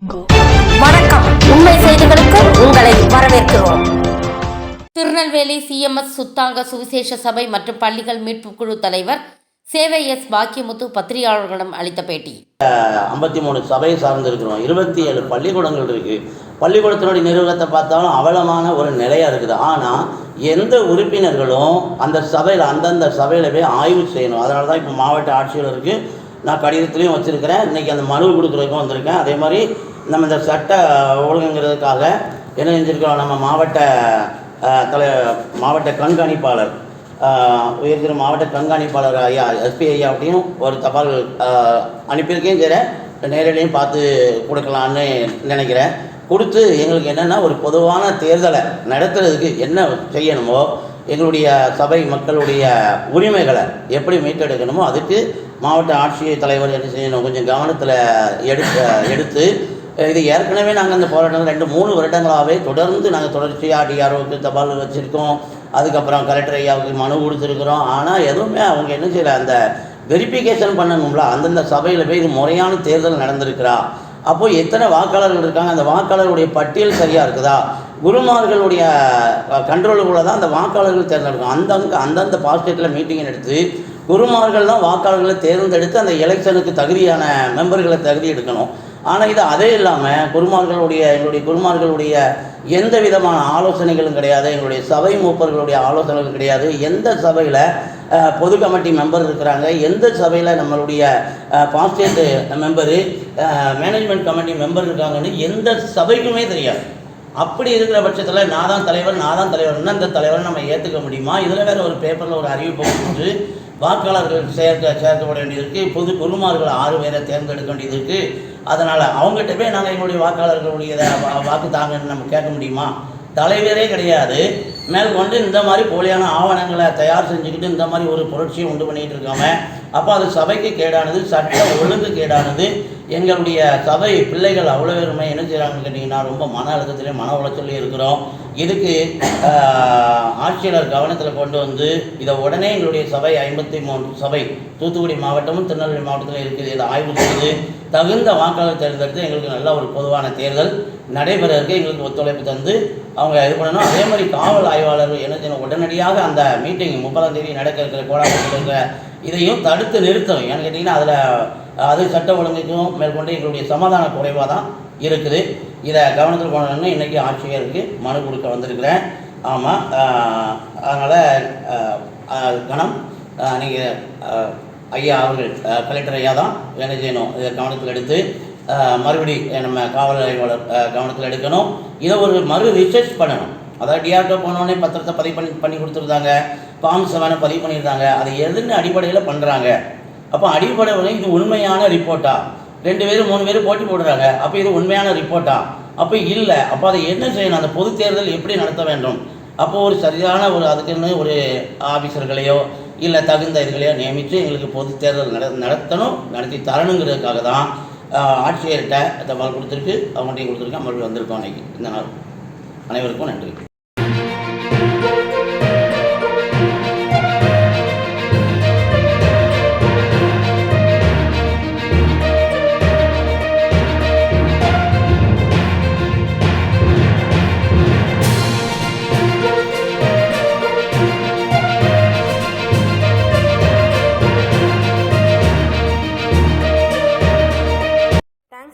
வணக்கம். உண்மை செய்திகளுக்கு உங்களை வரவேற்கிறோம். திருநெல்வேலி சிஎம்எஸ் சுத்தாங்க சுவிசேஷ சபை மற்றும் பள்ளிகள் மீட்பு குழு தலைவர் சேவை எஸ் பாக்கியமுத்து பத்திரிகையாளர்களிடம் அளித்த பேட்டி. ஐம்பத்தி மூணு சபையை சார்ந்திருக்கிறோம். இருபத்தி ஏழு பள்ளிக்கூடங்கள் இருக்குது பள்ளிக்கூடத்தினுடைய நிர்வாகத்தை பார்த்தாலும் அவலமான ஒரு நிலையாக இருக்குது. ஆனால் எந்த உறுப்பினர்களும் அந்த சபையில் அந்தந்த சபையில் போய் ஆய்வு செய்யணும். அதனால தான் இப்போ மாவட்ட ஆட்சியாளருக்கு நான் கடிதத்துலேயும் வச்சுருக்கிறேன். இன்றைக்கி அந்த மனு கொடுக்குறதுக்கும் வந்திருக்கேன். அதே மாதிரி நம்ம இந்த சட்ட ஒழுங்குங்கிறதுக்காக என்ன செஞ்சுருக்கோம் நம்ம மாவட்ட தலை மாவட்ட கண்காணிப்பாளர் உயர்திரு மாவட்ட கண்காணிப்பாளர் ஐயா எஸ்பி ஐயாவட்டையும் ஒரு தபால் அனுப்பியிருக்கேன். சரி நேரடியும் பார்த்து கொடுக்கலான்னு நினைக்கிறேன். கொடுத்து எங்களுக்கு என்னென்னா ஒரு பொதுவான தேர்தலை நடத்துறதுக்கு என்ன செய்யணுமோ எங்களுடைய சபை மக்களுடைய உரிமைகளை எப்படி மீட்டெடுக்கணுமோ அதுக்கு மாவட்ட ஆட்சியர் தலைவர் என்ன செய்யணும்? கொஞ்சம் கவனத்தில் எடுக்க எடுத்து இது ஏற்கனவே நாங்கள் அந்த போராட்டங்கள் ரெண்டு மூணு வருடங்களாகவே தொடர்ந்து நாங்கள் தொடர்ச்சியாக டிஆர்ஓக்கு தபால் வச்சுருக்கோம். அதுக்கப்புறம் கலெக்டர் ஐயாவுக்கு மனு கொடுத்துருக்குறோம். ஆனால் எதுவுமே அவங்க என்ன செய்யல அந்த வெரிஃபிகேஷன் பண்ணணும்ல அந்தந்த சபையில் போய் இது முறையான தேர்தல் நடந்திருக்கிறா. அப்போது எத்தனை வாக்காளர்கள் இருக்காங்க? அந்த வாக்காளருடைய பட்டியல் சரியாக இருக்குதா? குருமார்களுடைய கண்ட்ரோலுக்குள்ளே தான் அந்த வாக்காளர்கள் தேர்ந்தெடுக்கும் அந்தங்க அந்தந்த பாஸ்டேட்டில் மீட்டிங் எடுத்து குருமார்கள் தான் வாக்காளர்களை தேர்ந்தெடுத்து அந்த எலெக்ஷனுக்கு தகுதியான மெம்பர்களை தகுதி எடுக்கணும். ஆனால் இது அதே இல்லாமல் குருமார்களுடைய எங்களுடைய குருமார்களுடைய எந்த விதமான ஆலோசனைகளும் கிடையாது. எங்களுடைய சபை மூப்பர்களுடைய ஆலோசனைகளும் கிடையாது. எந்த சபையில் பொது கமிட்டி மெம்பர் இருக்கிறாங்க எந்த சபையில் நம்மளுடைய pastorate member management committee member இருக்காங்கன்னு எந்த சபைக்குமே தெரியாது. அப்படி இருக்கிற பட்சத்தில் நான் தான் தலைவர் நான் தான் தலைவர்னா இந்த தலைவரை நம்ம ஏற்றுக்க முடியுமா? இதில் வேறு ஒரு பேப்பரில் ஒரு அறிவிப்பு கொடுத்து வாக்காளர்கள் சேர்க்க சேர்க்கப்பட வேண்டியது இருக்குது புது குருமார்கள் ஆறு பேரை தேர்ந்தெடுக்க வேண்டியது இருக்குது அதனால் அவங்ககிட்ட போய் நாங்கள் எங்களுடைய வாக்காளர்களுடைய வா- வாக்கு தாங்கன்னு நம்ம கேட்க முடியுமா? தலைவரே கிடையாது. மேற்கொண்டு இந்த மாதிரி போலியான ஆவணங்களை தயார் செஞ்சுக்கிட்டு இந்த மாதிரி ஒரு புரட்சியை உண்டு பண்ணிகிட்டு இருக்காம அப்போ அது சபைக்கு கேடானது சட்ட ஒழுங்கு கேடானது எங்களுடைய சபை பிள்ளைகள் அவ்வளோ பேருமே என்ன செய்கிறாங்கன்னு கேட்டிங்கன்னா ரொம்ப மன அழுத்தத்திலே மன உளைச்சலே இருக்கிறோம். இதுக்கு ஆட்சியாளர் கவனத்தில் கொண்டு வந்து இதை உடனே எங்களுடைய சபை ஐம்பத்தி மூணு சபை தூத்துக்குடி மாவட்டமும் திருநெல்வேலி மாவட்டத்தில் இருக்குது. இதை ஆய்வு செய்து தகுந்த வாக்காளர் தேர்ந்தெடுத்து எங்களுக்கு நல்ல ஒரு பொதுவான தேர்தல் நடைபெற இருக்க எங்களுக்கு ஒத்துழைப்பு தந்து அவங்க இது பண்ணணும். அதே மாதிரி காவல் ஆய்வாளர் என்ன செய்யணும்? உடனடியாக அந்த மீட்டிங் முப்பதாம் தேதி நடக்க இருக்கிற இருக்கிற இதையும் தடுத்து நிறுத்தணும். ஏன்னு கேட்டிங்கன்னா அதில் அது சட்ட ஒழுங்குக்கும் மேற்கொண்டு எங்களுடைய சமாதான குறைவாக தான் இருக்குது. இதை கவனத்தில் கொண்டு இன்றைக்கி ஆட்சியருக்கு மனு கொடுக்க வந்திருக்கிறேன். ஆமாம் அதனால் கணம் நீங்கள் ஐயா அவர்கள் கலெக்டர் ஐயா தான் என்ன செய்யணும்? இதை கவனத்தில் எடுத்து மறுபடி நம்ம காவல் ஆய்வாளர் கவனத்தில் எடுக்கணும். இதை ஒரு மறு ரிசர்ச் பண்ணணும். அதாவது டிஆர்டோ போனோடனே பத்திரத்தை பதிவு பண்ணி பண்ணி கொடுத்துருந்தாங்க. ஃபார்ம் செவனை பதிவு பண்ணியிருந்தாங்க. அது எதுன்னு அடிப்படையில் பண்ணுறாங்க அப்போ அடிப்படையில் இது உண்மையான ரிப்போர்ட்டா ரெண்டு பேரும் மூணு பேரும் போட்டி போடுறாங்க. அப்போ இது உண்மையான ரிப்போர்ட்டா அப்போ இல்லை. அப்போ அதை என்ன செய்யணும்? அந்த பொது தேர்தல் எப்படி நடத்த வேண்டும்? அப்போ ஒரு சரியான ஒரு அதுக்குன்னு ஒரு ஆஃபீஸர்களையோ இல்லை தகுந்த இதுகளையோ நியமித்து எங்களுக்கு பொது தேர்தல் நட நடத்தணும் நடத்தி தரணுங்கிறதுக்காக தான் ஆட்சியர்கிட்ட தபால் கொடுத்துருக்கு அவங்கள்ட்டையும் கொடுத்துருக்கேன் மறுபடியும் வந்திருக்கோம் அன்றைக்கி இந்த நாள். அனைவருக்கும் நன்றி.